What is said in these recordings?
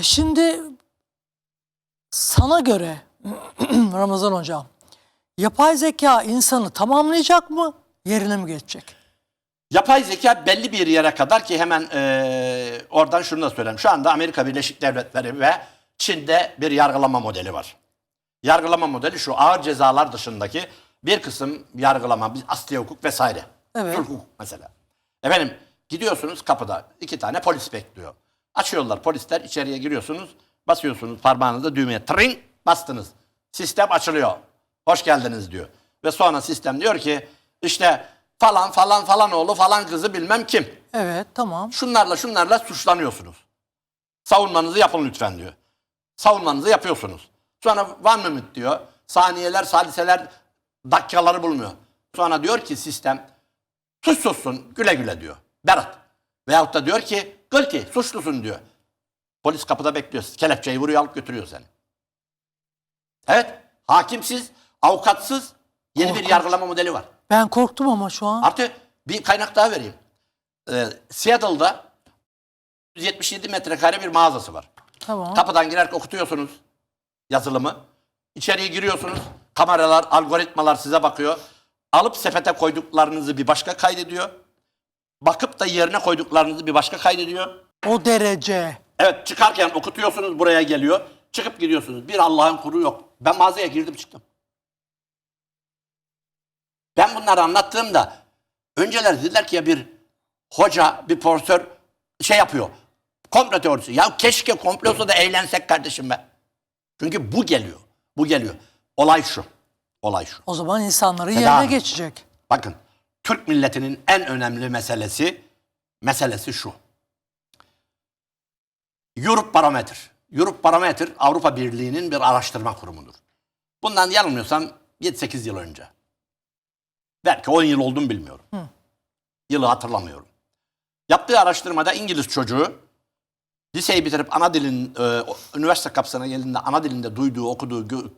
E şimdi sana göre Ramazan hocam yapay zeka insanı tamamlayacak mı yerine mi geçecek? Yapay zeka belli bir yere kadar ki hemen eee, oradan şunu da söyleyeyim. Şu anda Amerika Birleşik Devletleri ve Çin'de bir yargılama modeli var. Yargılama modeli şu ağır cezalar dışındaki bir kısım yargılama, asli hukuk vesaire. Evet. Sulh hukuk mesela. Efendim gidiyorsunuz kapıda iki tane polis bekliyor. Açıyorlar polisler içeriye giriyorsunuz. Basıyorsunuz parmağınızı düğmeye tring bastınız. Sistem açılıyor. Hoş geldiniz diyor. Ve sonra sistem diyor ki işte falan falan falan oğlu falan kızı bilmem kim. Evet tamam. Şunlarla şunlarla suçlanıyorsunuz. Savunmanızı yapın lütfen diyor. Savunmanızı yapıyorsunuz. Sonra one minute diyor. Saniyeler, saliseler, dakikaları bulmuyor. Sonra diyor ki sistem suçsuzsun güle güle diyor. Berat. Veyahut da diyor ki guilty suçlusun diyor. Polis kapıda bekliyor. Kelepçeyi vuruyor alıp götürüyor seni. Evet. Hakimsiz, avukatsız yeni bir Korkunç. yargılama modeli var. Ben korktum ama şu an. Artı bir kaynak daha vereyim. Ee, Seattle'da 177 metrekare bir mağazası var. Tamam. Kapıdan girerken okutuyorsunuz yazılımı. İçeriye giriyorsunuz. Kameralar, algoritmalar size bakıyor. Alıp sepete koyduklarınızı bir başka kaydediyor. Bakıp da yerine koyduklarınızı bir başka kaydediyor. O derece. Evet çıkarken okutuyorsunuz buraya geliyor. Çıkıp gidiyorsunuz. Bir Allah'ın kuru yok. Ben mağazaya girdim çıktım. Ben bunları anlattığımda önceler dediler ki ya bir hoca, bir profesör şey yapıyor. Komplo teorisi. Ya keşke komplo olsa da eğlensek kardeşim be. Çünkü bu geliyor. Bu geliyor. Olay şu. Olay şu. O zaman insanları Seda yerine Hanım. geçecek. Bakın Türk milletinin en önemli meselesi meselesi şu. Europe Barometer. Europe Barometer Avrupa Birliği'nin bir araştırma kurumudur. Bundan yanılmıyorsam 7-8 yıl önce. Belki 10 yıl oldu mu bilmiyorum. Yılı hatırlamıyorum. Yaptığı araştırmada İngiliz çocuğu liseyi bitirip ana dilin, e, üniversite kapısına geldiğinde ana dilinde duyduğu, okuduğu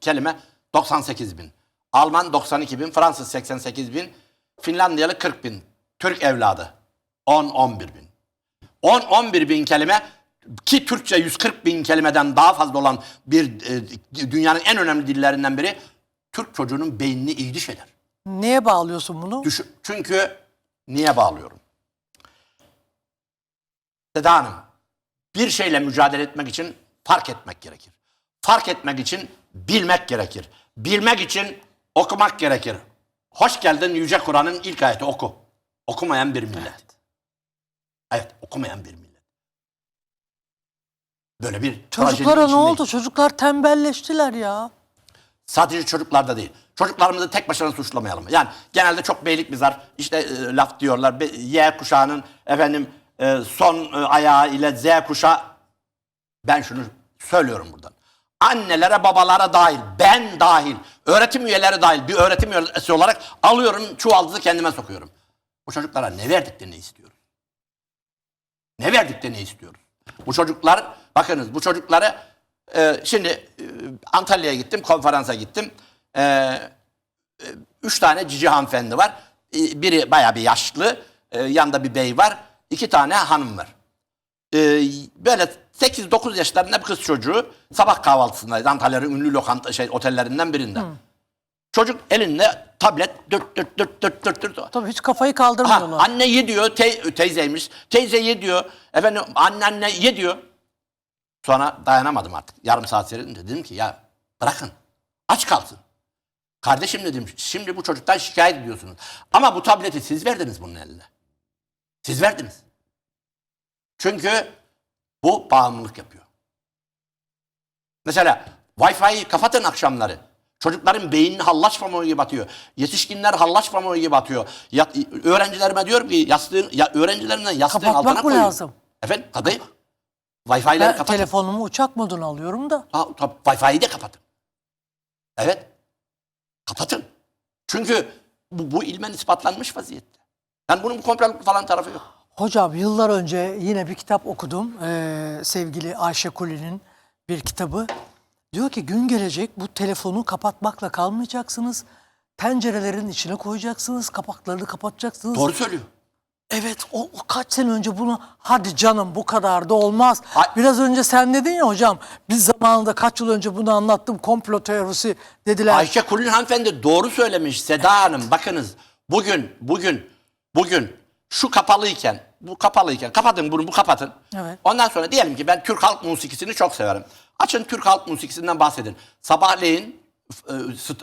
kelime 98 bin. Alman 92 bin, Fransız 88 bin, Finlandiyalı 40 bin. Türk evladı 10-11 bin. 10-11 bin kelime ki Türkçe 140 bin kelimeden daha fazla olan bir e, dünyanın en önemli dillerinden biri Türk çocuğunun beynini ilgiç eder. Neye bağlıyorsun bunu? Düşün, çünkü niye bağlıyorum? Seda Hanım, bir şeyle mücadele etmek için fark etmek gerekir. Fark etmek için bilmek gerekir. Bilmek için okumak gerekir. Hoş geldin Yüce Kur'an'ın ilk ayeti oku. Okumayan bir millet. Evet, okumayan bir millet. Böyle bir Çocuklara ne oldu? Çocuklar tembelleştiler ya. Sadece çocuklarda değil. Çocuklarımızı tek başına suçlamayalım. Yani genelde çok beylik bizar işte e, laf diyorlar. Be- Y kuşağının efendim e, son e, ayağı ile Z kuşağı ben şunu söylüyorum buradan. Annelere, babalara dahil, ben dahil, öğretim üyeleri dahil bir öğretim üyesi olarak alıyorum çuvaldızı kendime sokuyorum. Bu çocuklara ne verdik de ne istiyoruz? Ne verdik de ne istiyoruz? Bu çocuklar, bakınız bu çocukları e, şimdi e, Antalya'ya gittim, konferansa gittim. E, e, üç tane cici hanımefendi var. E, biri bayağı bir yaşlı, e, yanında bir bey var. iki tane hanım var. E, böyle 8-9 yaşlarında bir kız çocuğu sabah kahvaltısındaydı Antalya'nın ünlü lokanta şey otellerinden birinde. Çocuk elinde tablet dırt dırt dırt dırt dırt dırt. Tabii hiç kafayı Ha, kaldırmıyorlar. anne ye diyor, te- teyzeymiş. Teyze ye diyor. Efendim anneanne ye diyor. Sonra dayanamadım artık. Yarım saat seyredince dedim ki ya bırakın. Aç kalsın. Kardeşim dedim şimdi bu çocuktan şikayet ediyorsunuz. Ama bu tableti siz verdiniz bunun eline. Siz verdiniz. Çünkü bu bağımlılık yapıyor. Mesela Wi-Fi'yi kapatın akşamları. Çocukların beynini hallaç pamuğu gibi atıyor. Yetişkinler hallaç pamuğu gibi atıyor. Ya, öğrencilerime diyorum ki yastığın, ya, öğrencilerimden yastığın Kapatmak altına koyuyorum. lazım? Efendim tabii. Wi-Fi'leri kapatın. telefonumu uçak moduna alıyorum da. Ha, tabii, Wi-Fi'yi de kapatın. Evet. Kapatın. Çünkü bu, bu ilmen ispatlanmış vaziyette. Yani bunun komplolluk falan tarafı yok. Hocam yıllar önce yine bir kitap okudum. Ee, sevgili Ayşe Kuli'nin bir kitabı. Diyor ki gün gelecek bu telefonu kapatmakla kalmayacaksınız. Tencerelerin içine koyacaksınız, kapaklarını kapatacaksınız. Doğru söylüyor. Evet o, o kaç sene önce bunu hadi canım bu kadar da olmaz. Ay- Biraz önce sen dedin ya hocam biz zamanında kaç yıl önce bunu anlattım komplo teorisi dediler. Ayşe Kulin hanımefendi doğru söylemiş Seda Hanım. Bakınız bugün bugün bugün şu kapalıyken bu kapalıyken kapatın bunu bu kapatın. Evet. Ondan sonra diyelim ki ben Türk halk musikisini çok severim. Açın Türk halk musikisinden bahsedin. Sabahleyin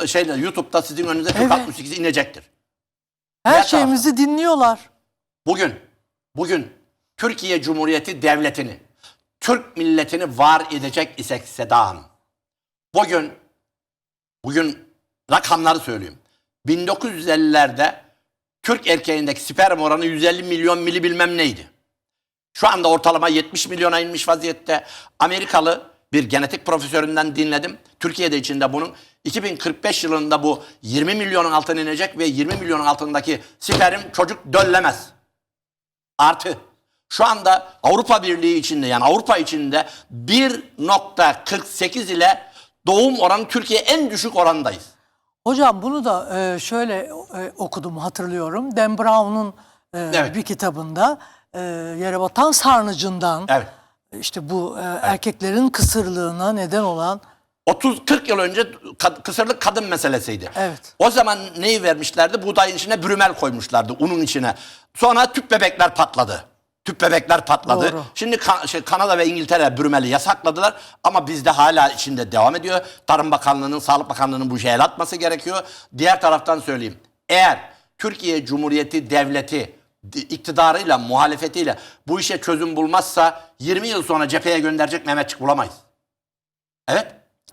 e, şeyle YouTube'da sizin önünüze Türk Evet. halk musikisi inecektir. Her diğer şeyimizi dinliyorlar. Bugün, bugün Türkiye Cumhuriyeti Devleti'ni, Türk milletini var edecek isek Seda Hanım. Bugün, bugün rakamları söyleyeyim. 1950'lerde Türk erkeğindeki sperm oranı 150 milyon mili bilmem neydi. Şu anda ortalama 70 milyona inmiş vaziyette. Amerikalı bir genetik profesöründen dinledim. Türkiye'de içinde bunun 2045 yılında bu 20 milyonun altına inecek ve 20 milyonun altındaki sperm çocuk döllemez. Artı şu anda Avrupa Birliği içinde yani Avrupa içinde 1.48 ile doğum oranı Türkiye en düşük orandayız. Hocam bunu da e, şöyle e, okudum hatırlıyorum. Dan Brown'un e, Evet. bir kitabında e, yere batan sarnıcından Evet. işte bu e, erkeklerin kısırlığına neden olan 30-40 yıl önce kad- kısırlık kadın meselesiydi. Evet. O zaman neyi vermişlerdi? Buğdayın içine brümel koymuşlardı, unun içine. Sonra tüp bebekler patladı. Tüp bebekler patladı. Doğru. Şimdi Kan- şey, Kanada ve İngiltere brümeli yasakladılar ama bizde hala içinde devam ediyor. Tarım Bakanlığı'nın, Sağlık Bakanlığı'nın bu el atması gerekiyor. Diğer taraftan söyleyeyim. Eğer Türkiye Cumhuriyeti Devleti iktidarıyla, muhalefetiyle bu işe çözüm bulmazsa 20 yıl sonra cepheye gönderecek Mehmetçik bulamayız. Evet.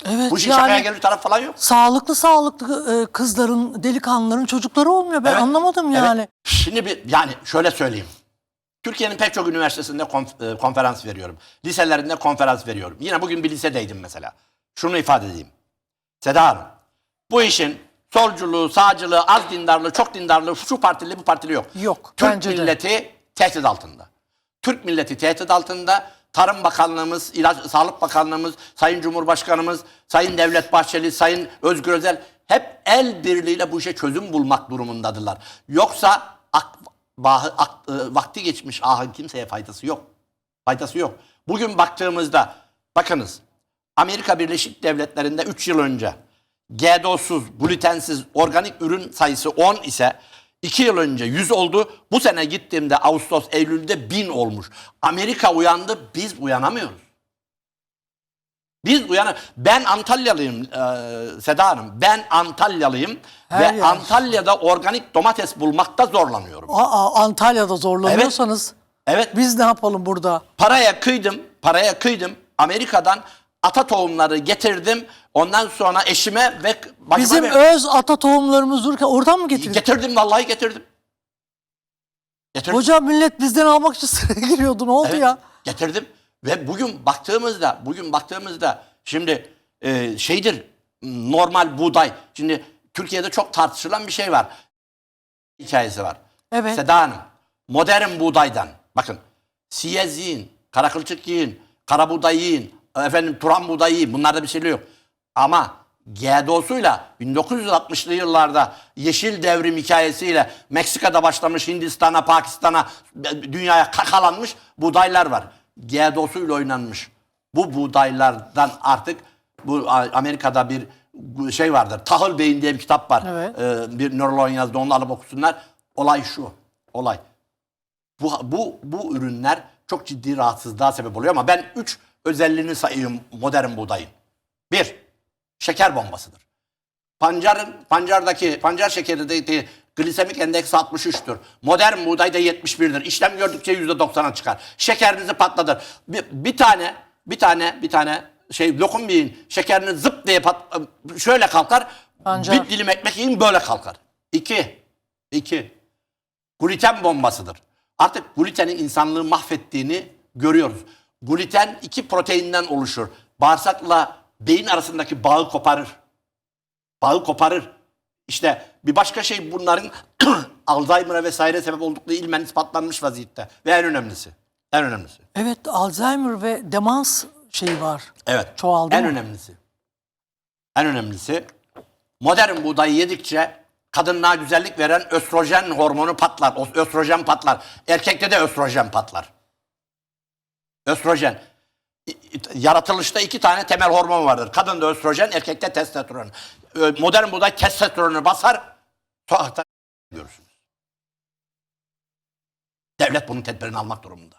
evet Bu işin şakaya yani gelir taraf falan yok. sağlıklı sağlıklı e, kızların, delikanlıların çocukları olmuyor. Ben Evet. anlamadım Evet. yani. Şimdi bir yani şöyle söyleyeyim. Türkiye'nin pek çok üniversitesinde e, konferans veriyorum. Liselerinde konferans veriyorum. Yine bugün bir lisedeydim mesela. Şunu ifade edeyim. Seda Hanım, bu işin solculuğu, sağcılığı, az dindarlığı, çok dindarlığı, şu partili bu partili yok. Yok, Türk bence de. milleti tehdit altında. Türk milleti tehdit altında. Tarım Bakanlığımız, İlaç, Sağlık Bakanlığımız, Sayın Cumhurbaşkanımız, Sayın Devlet Bahçeli, Sayın Özgür Özel hep el birliğiyle bu işe çözüm bulmak durumundadırlar. Yoksa ak, vakti geçmiş ahın kimseye faydası yok. Faydası yok. Bugün baktığımızda bakınız Amerika Birleşik Devletleri'nde 3 yıl önce GDO'suz, glutensiz organik ürün sayısı 10 ise 2 yıl önce 100 oldu. Bu sene gittiğimde Ağustos, Eylül'de 1000 olmuş. Amerika uyandı, biz uyanamıyoruz. Biz uyanı. Ben Antalyalıyım e, Seda Hanım. Ben Antalyalıyım Her ve yer. Antalya'da organik domates bulmakta zorlanıyorum. Aa, Antalya'da zorlanıyorsanız Evet. biz ne yapalım burada? Paraya kıydım, paraya kıydım. Amerika'dan ata tohumları getirdim. Ondan sonra eşime ve Bizim ver- öz ata tohumlarımız dururken oradan mı getirdin? getirdim vallahi getirdim. Getirdim. Hocam millet bizden almak için sıraya giriyordu. Ne oldu Evet, ya? Getirdim ve bugün baktığımızda, bugün baktığımızda şimdi e, şeydir normal buğday. Şimdi Türkiye'de çok tartışılan bir şey var. Hikayesi var. Evet. Seda Hanım, modern buğdaydan bakın siyez yiyin, karakılçık yiyin, kara buğday yiyin, efendim turan buğday yiyin. Bunlarda bir şey yok. Ama GDO'suyla 1960'lı yıllarda yeşil devrim hikayesiyle Meksika'da başlamış Hindistan'a, Pakistan'a, dünyaya kakalanmış buğdaylar var. GDO'suyla oynanmış. Bu buğdaylardan artık bu Amerika'da bir şey vardır. Tahıl Bey'in diye bir kitap var. Evet. Ee, bir nöroloğun yazdı onu alıp okusunlar. Olay şu. Olay. Bu, bu, bu ürünler çok ciddi rahatsızlığa sebep oluyor ama ben üç özelliğini sayıyorum modern buğdayın. Bir, şeker bombasıdır. Pancarın, pancardaki, pancar şekerindeki glisemik endeks 63'tür. Modern buğdayda 71'dir. İşlem gördükçe %90'a çıkar. Şekerinizi patlatır. Bir, bir tane, bir tane, bir tane şey lokum yiyin. Şekerini zıp diye pat, şöyle kalkar. Pancar. Bir dilim ekmek yiyin böyle kalkar. İki, iki, gluten bombasıdır. Artık glutenin insanlığı mahvettiğini görüyoruz. Gluten iki proteinden oluşur. Bağırsakla beyin arasındaki bağı koparır. Bağı koparır. İşte bir başka şey bunların Alzheimer'a vesaire sebep oldukları ilmen ispatlanmış vaziyette. Ve en önemlisi. En önemlisi. Evet Alzheimer ve demans şeyi var. Evet. Çoğaldı en mı? önemlisi. En önemlisi modern buğdayı yedikçe kadınlığa güzellik veren östrojen hormonu patlar. O östrojen patlar. Erkekte de östrojen patlar. Östrojen. İ- Yaratılışta iki tane temel hormon vardır. Kadında östrojen, erkekte testosteron. Ö, Modern buğday testosteronu basar, sokakta görürsünüz. Devlet bunun tedbirini almak durumunda.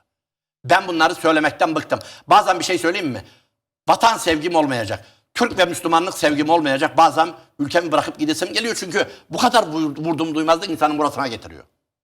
Ben bunları söylemekten bıktım. Bazen bir şey söyleyeyim mi? Vatan sevgim olmayacak. Türk ve Müslümanlık sevgim olmayacak. Bazen ülkemi bırakıp gidesim geliyor çünkü bu kadar vur- vurdum duymazlık insanın burasına getiriyor.